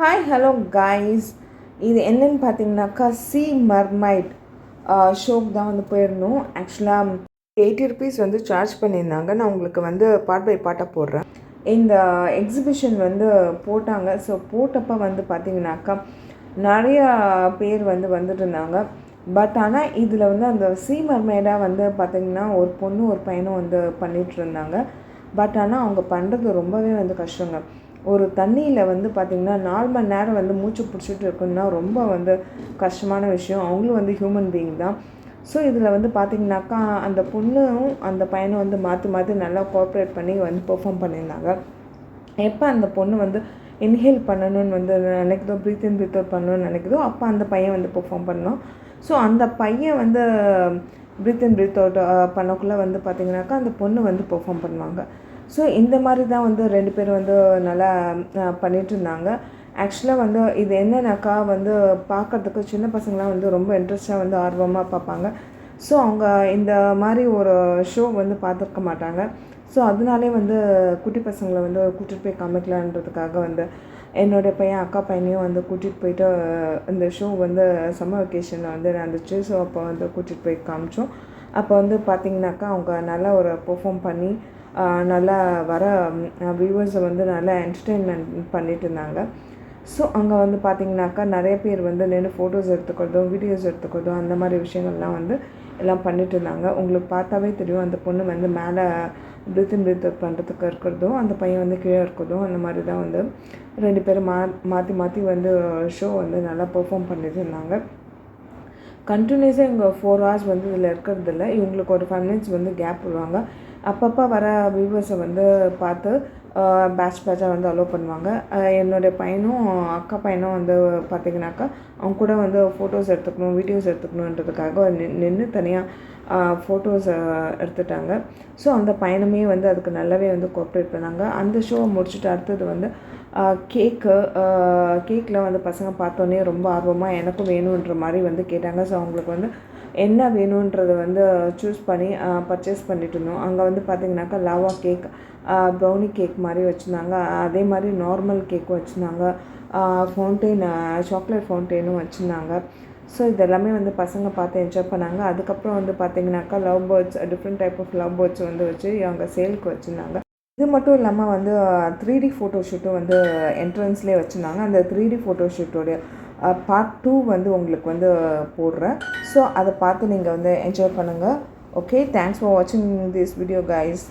Hi hello guys இது என்னன்னு பார்த்தீங்கன்னாக்கா சி மர்மைட் ஷோக்கு தான் வந்து போயிருந்தோம் ஆக்சுவலாக எயிட்டி ருபீஸ் வந்து சார்ஜ் பண்ணியிருந்தாங்க. நான் உங்களுக்கு வந்து பார்ட் பை பாட்டாக போடுறேன். இந்த எக்ஸிபிஷன் வந்து போட்டாங்க. ஸோ போட்டப்போ வந்து பார்த்தீங்கன்னாக்கா நிறையா பேர் வந்து வந்துட்டு இருந்தாங்க. பட் ஆனால் இதில் வந்து அந்த சி மர்மைடாக வந்து பார்த்திங்கன்னா ஒரு பொண்ணு ஒரு பையனும் வந்து பண்ணிகிட்டு இருந்தாங்க. பட் ஆனால் அவங்க பண்ணுறது ரொம்பவே வந்து கஷ்டங்க. ஒரு தண்ணியில் வந்து பார்த்திங்கன்னா நாலு மணி நேரம் வந்து மூச்சு பிடிச்சிட்டு இருக்குன்னா ரொம்ப வந்து கஷ்டமான விஷயம். அவங்களும் வந்து ஹியூமன் பீயிங் தான். ஸோ இதில் வந்து பார்த்திங்கனாக்கா அந்த பொண்ணும் அந்த பையனும் வந்து மாற்றி மாற்றி நல்லா கோஆப்ரேட் பண்ணி வந்து பெர்ஃபார்ம் பண்ணியிருந்தாங்க. எப்போ அந்த பொண்ணு வந்து இன்ஹேல் பண்ணணும்னு வந்து நினைக்குதோ ப்ரீத் இன் ப்ரீத் அவுட் பண்ணணும்னு நினைக்குதோ அப்போ அந்த பையன் வந்து பெர்ஃபார்ம் பண்ணோம் ஸோ அந்த பையன் வந்து ப்ரீத் இன் ப்ரீத் அவுட் பண்ணக்குள்ளே வந்து பார்த்திங்கனாக்கா அந்த பொண்ணு வந்து பெர்ஃபார்ம் பண்ணுவாங்க. ஸோ இந்த மாதிரி தான் வந்து ரெண்டு பேரும் வந்து நல்லா பண்ணிகிட்டு இருந்தாங்க ஆக்சுவலாக வந்து இது என்னன்னாக்கா வந்து பார்க்குறதுக்கு சின்ன பசங்களாம் வந்து ரொம்ப இன்ட்ரெஸ்டாக வந்து ஆர்வமாக பார்ப்பாங்க ஸோ அவங்க இந்த மாதிரி ஒரு ஷோ வந்து பார்த்துருக்க மாட்டாங்க. ஸோ அதனாலே வந்து குட்டி பசங்களை வந்து கூட்டிகிட்டு போய் காமிக்கலான்றதுக்காக வந்து என்னுடைய பையன் அக்கா பையனையும் வந்து கூட்டிகிட்டு போயிட்டு இந்த ஷோ வந்து சம்மர் வெக்கேஷனில் வந்து நடந்துச்சு. ஸோ அப்போ வந்து கூட்டிகிட்டு போய் காமிச்சோம். அப்போ வந்து பார்த்திங்கனாக்கா அவங்க நல்லா ஒரு பெர்ஃபார்ம் பண்ணி நல்லா வர வியூவர்ஸை வந்து நல்லா என்டர்டெயின்மெண்ட் பண்ணிட்டு இருந்தாங்க ஸோ அங்கே வந்து பார்த்திங்கனாக்கா நிறைய பேர் வந்து நின்று ஃபோட்டோஸ் எடுத்துக்கிறதும் வீடியோஸ் எடுத்துக்கிறதும் அந்த மாதிரி விஷயங்கள்லாம் வந்து எல்லாம் பண்ணிட்டு இருந்தாங்க உங்களுக்கு பார்த்தாவே தெரியும் அந்த பொண்ணு வந்து மேலே பிரீத் இன் பிரீத் பண்ணுறதுக்கு இருக்கிறதும் அந்த பையன் வந்து கீழே இருக்கிறதும் அந்த மாதிரி தான் வந்து ரெண்டு பேரும் மா மாற்றி மாற்றி வந்து ஷோ வந்து நல்லா பெர்ஃபார்ம் பண்ணிட்டு இருந்தாங்க கண்டினியூஸாக இவங்க ஃபோர் ஹவர்ஸ் வந்து இதில் இருக்கிறதில்ல. இவங்களுக்கு ஒரு ஃபைவ் மினிட்ஸ் வந்து கேப் விடுவாங்க. அப்பப்போ வர வியூவர்ஸை வந்து பார்த்து பேட்ச் பேட்சாக வந்து அலோவ் பண்ணுவாங்க. என்னுடைய பையனும் அக்கா பையனும் வந்து பார்த்திங்கனாக்கா அவங்க கூட வந்து ஃபோட்டோஸ் எடுத்துக்கணும் வீடியோஸ் எடுத்துக்கணுன்றதுக்காக நின்று தனியாக ஃபோட்டோஸ் எடுத்துட்டாங்க. ஸோ அந்த பையனுமே வந்து அதுக்கு நல்லாவே வந்து கோஆப்ரேட் பண்ணாங்க. அந்த ஷோவை முடிச்சுட்டு அடுத்தது வந்து கேக்கு கேக்கில் வந்து பசங்க பார்த்தோன்னே ரொம்ப ஆர்வமாக எனக்கும் வேணுன்ற மாதிரி வந்து கேட்டாங்க. ஸோ அவங்களுக்கு வந்து என்ன வேணுன்றதை வந்து சூஸ் பண்ணி பர்ச்சேஸ் பண்ணிட்டு இருந்தோம். அங்கே வந்து பார்த்திங்கனாக்கா லாவா கேக் ப்ரௌனி கேக் மாதிரி வச்சுருந்தாங்க. அதே மாதிரி நார்மல் கேக்கும் வச்சுருந்தாங்க. ஃபவுண்டெயின் சாக்லேட் ஃபவுண்டெயினும் வச்சுருந்தாங்க. ஸோ இதெல்லாமே வந்து பசங்க பார்த்து என்ஜாய் பண்ணாங்க. அதுக்கப்புறம் வந்து பார்த்திங்கனாக்கா love birds different type of love birds வந்து வச்சு அவங்க சேலுக்கு வச்சுருந்தாங்க. இது மட்டும் இல்லாமல் வந்து த்ரீ டி ஃபோட்டோ ஷூட்டும் வந்து என்ட்ரன்ஸ்லேயே வச்சுருந்தாங்க. அந்த த்ரீ டி ஃபோட்டோ ஷூட்டோடைய பார்ட் டூ வந்து உங்களுக்கு வந்து போடுறேன். ஸோ அதை பார்த்து நீங்கள் வந்து என்ஜாய் பண்ணுங்கள் ஓகே தேங்க்ஸ் ஃபார் வாட்சிங் திஸ் வீடியோ கைஸ்